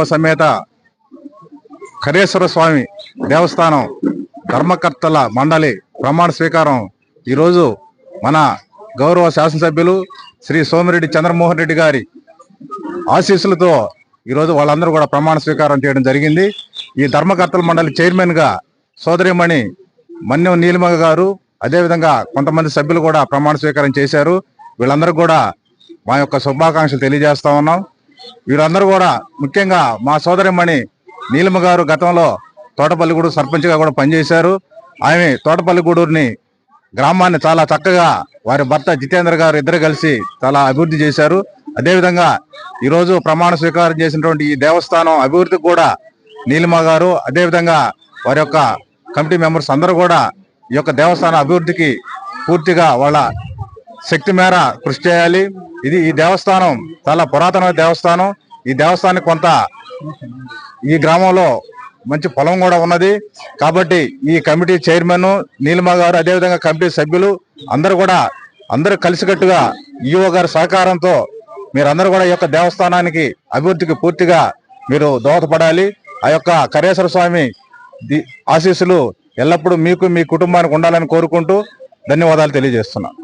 మహాదేవ సమేత కరేశ్వర స్వామి దేవస్థానం ధర్మకర్తల మండలి ప్రమాణ స్వీకారం ఈరోజు మన గౌరవ శాసనసభ్యులు శ్రీ సోమిరెడ్డి చంద్రమోహన్ రెడ్డి గారి ఆశీస్సులతో ఈరోజు వాళ్ళందరూ కూడా ప్రమాణ స్వీకారం చేయడం జరిగింది. ఈ ధర్మకర్తల మండలి చైర్మన్గా సోదరిమణి మన్యం నీలిమ గారు అదేవిధంగా కొంతమంది సభ్యులు కూడా ప్రమాణ స్వీకారం చేశారు. వీళ్ళందరూ కూడా మా యొక్క శుభాకాంక్షలు తెలియజేస్తా ఉన్నాం. వీరందరూ కూడా ముఖ్యంగా మా సోదరిమణి నీలమ గారు గతంలో తోటపల్లిగూడు సర్పంచ్గా కూడా పనిచేశారు. ఆమె తోటపల్లిగూడూరుని గ్రామాన్ని చాలా చక్కగా వారి భర్త జితేంద్ర గారు ఇద్దరు కలిసి చాలా అభివృద్ధి చేశారు. అదేవిధంగా ఈరోజు ప్రమాణ స్వీకారం చేసినటువంటి ఈ దేవస్థానం అభివృద్ధికి కూడా నీలిమ గారు అదేవిధంగా వారి యొక్క కమిటీ మెంబర్స్ అందరూ కూడా ఈ యొక్క దేవస్థాన అభివృద్ధికి పూర్తిగా వాళ్ళ శక్తి మేర కృషి చేయాలి. ఇది ఈ దేవస్థానం చాలా పురాతన దేవస్థానం. ఈ దేవస్థానం కొంత ఈ గ్రామంలో మంచి పొలం కూడా ఉన్నది. కాబట్టి ఈ కమిటీ చైర్మన్ నీలిమ గారు అదేవిధంగా కమిటీ సభ్యులు అందరూ కూడా అందరూ కలిసికట్టుగా ఈఓ గారి సహకారంతో మీరందరూ కూడా ఈ యొక్క దేవస్థానానికి అభివృద్ధికి పూర్తిగా మీరు దోహదపడాలి. ఆ యొక్క కరేశ్వర స్వామి ది- ఆశీస్సులు ఎల్లప్పుడూ మీకు మీ కుటుంబానికి ఉండాలని కోరుకుంటూ ధన్యవాదాలు తెలియజేస్తున్నాను.